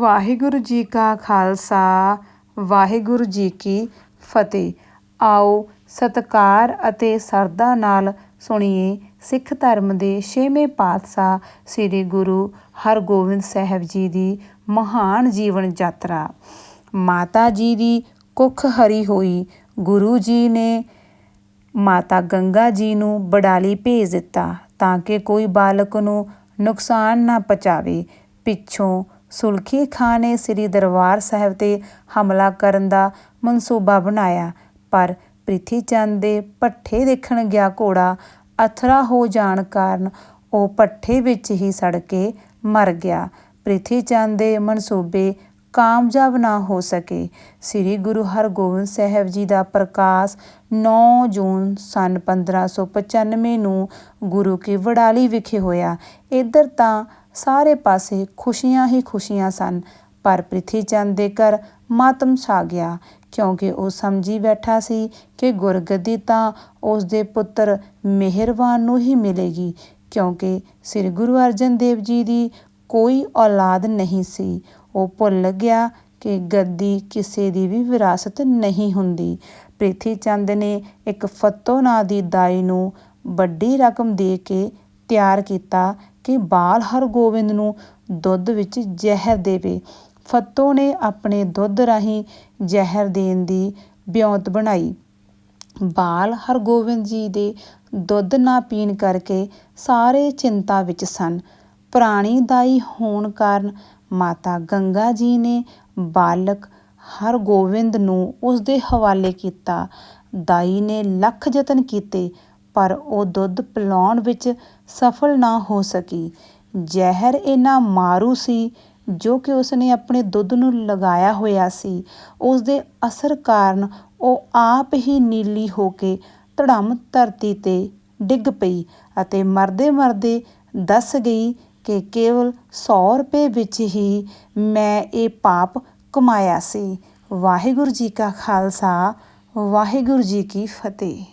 ਵਾਹਿਗੁਰੂ ਜੀ ਕਾ ਖਾਲਸਾ, ਵਾਹਿਗੁਰੂ ਜੀ ਕੀ ਫਤਿਹ। ਆਓ ਸਤਕਾਰ ਅਤੇ ਸਰਦਾ ਨਾਲ ਸੁਣੀਏ ਸਿੱਖ ਧਰਮ ਦੇ ਛੇਵੇਂ ਪਾਤਸ਼ਾਹ ਸ੍ਰੀ ਗੁਰੂ ਹਰਗੋਬਿੰਦ ਸਾਹਿਬ ਜੀ ਦੀ ਮਹਾਨ ਜੀਵਨ ਯਾਤਰਾ। ਮਾਤਾ ਜੀ ਦੀ ਕੁੱਖ ਹਰੀ ਹੋਈ, ਗੁਰੂ ਜੀ ਨੇ ਮਾਤਾ ਗੰਗਾ ਜੀ ਨੂੰ ਬਡਾਲੀ ਭੇਜ ਦਿੱਤਾ ਤਾਂ ਕਿ ਕੋਈ ਬਾਲਕ ਨੂੰ ਨੁਕਸਾਨ ਨਾ ਪਹੁੰਚਾਵੇ। ਪਿੱਛੋਂ ਸੁਲਖੀ ਖਾਂ ਨੇ ਸ੍ਰੀ ਦਰਬਾਰ ਸਾਹਿਬ ਤੇ ਹਮਲਾ ਕਰਨ ਦਾ ਮਨਸੂਬਾ ਬਣਾਇਆ, ਪਰ ਪ੍ਰਿਥੀ ਚੰਦ ਦੇ ਪੱਠੇ ਦੇਖਣ ਗਿਆ ਘੋੜਾ ਅਥਰਾ ਹੋ ਜਾਣ ਕਾਰਨ ਉਹ ਪੱਠੇ ਵਿੱਚ ਹੀ ਸੜ ਕੇ ਮਰ ਗਿਆ। ਪ੍ਰਿਥੀ ਚੰਦ ਦੇ ਮਨਸੂਬੇ ਕਾਮਯਾਬ ਨਾ ਹੋ ਸਕੇ। ਸ੍ਰੀ ਗੁਰੂ ਹਰਗੋਬਿੰਦ ਸਾਹਿਬ ਜੀ ਦਾ ਪ੍ਰਕਾਸ਼ 9 ਜੂਨ ਸਨ 1595 ਨੂੰ ਗੁਰੂ ਕੀ ਵਡਾਲੀ ਵਿਖੇ ਹੋਇਆ। ਇੱਧਰ ਤਾਂ ਸਾਰੇ ਪਾਸੇ ਖੁਸ਼ੀਆਂ ਹੀ ਖੁਸ਼ੀਆਂ ਸਨ, ਪਰ ਪ੍ਰਿਥੀ ਚੰਦ ਦੇ ਘਰ ਮਾਤਮ ਛਾ ਗਿਆ, ਕਿਉਂਕਿ ਉਹ ਸਮਝੀ ਬੈਠਾ ਸੀ ਕਿ ਗੁਰਗੱਦੀ ਤਾਂ ਉਸ ਦੇ ਪੁੱਤਰ ਮਿਹਰਬਾਨ ਨੂੰ ਹੀ ਮਿਲੇਗੀ, ਕਿਉਂਕਿ ਸ੍ਰੀ ਗੁਰੂ ਅਰਜਨ ਦੇਵ ਜੀ ਦੀ ਕੋਈ ਔਲਾਦ ਨਹੀਂ ਸੀ। ਉਹ ਭੁੱਲ ਗਿਆ ਕਿ ਗੱਦੀ ਕਿਸੇ ਦੀ ਵੀ ਵਿਰਾਸਤ ਨਹੀਂ ਹੁੰਦੀ। ਪ੍ਰਿਥੀ ਚੰਦ ਨੇ ਇੱਕ ਫੱਤੋ ਨਾਂ ਦੀ ਦਾਈ ਨੂੰ ਵੱਡੀ ਰਕਮ ਦੇ ਕੇ ਤਿਆਰ ਕੀਤਾ ਕਿ ਬਾਲ ਹਰਗੋਬਿੰਦ ਨੂੰ ਦੁੱਧ ਵਿੱਚ ਜ਼ਹਿਰ ਦੇਵੇ। ਫੱਤੋ ਨੇ ਆਪਣੇ ਦੁੱਧ ਰਾਹੀਂ ਜ਼ਹਿਰ ਦੇਣ ਦੀ ਬਿਉਂਤ ਬਣਾਈ। ਬਾਲ ਹਰਗੋਬਿੰਦ ਜੀ ਦੇ ਦੁੱਧ ਨਾ ਪੀਣ ਕਰਕੇ ਸਾਰੇ ਚਿੰਤਾ ਵਿੱਚ ਸਨ। ਪੁਰਾਣੀ ਦਾਈ ਹੋਣ ਕਾਰਨ ਮਾਤਾ ਗੰਗਾ ਜੀ ਨੇ ਬਾਲਕ ਹਰਗੋਬਿੰਦ ਨੂੰ ਉਸ ਦੇ ਹਵਾਲੇ ਕੀਤਾ। ਦਾਈ ਨੇ ਲੱਖ ਯਤਨ ਕੀਤੇ, ਪਰ ਉਹ ਦੁੱਧ ਪਿਲਾਉਣ ਵਿੱਚ ਸਫਲ ਨਾ ਹੋ ਸਕੀ। ਜ਼ਹਿਰ ਇੰਨਾ ਮਾਰੂ ਸੀ ਜੋ ਕਿ ਉਸਨੇ ਆਪਣੇ ਦੁੱਧ ਨੂੰ ਲਗਾਇਆ ਹੋਇਆ ਸੀ। ਉਸ ਦੇ ਅਸਰ ਕਾਰਨ ਉਹ ਆਪ ਹੀ ਨੀਲੀ ਹੋ ਕੇ ਧੜਮ ਧਰਤੀ ਤੇ ਡਿੱਗ ਪਈ ਅਤੇ ਮਰਦੇ ਮਰਦੇ ਦੱਸ ਗਈ ਕਿ ਕੇਵਲ ਸੌ ਰੁਪਏ ਵਿੱਚ ਹੀ ਮੈਂ ਇਹ ਪਾਪ ਕਮਾਇਆ ਸੀ। ਵਾਹਿਗੁਰੂ ਜੀ ਕਾ ਖਾਲਸਾ, ਵਾਹਿਗੁਰੂ ਜੀ ਕੀ ਫਤਿਹ।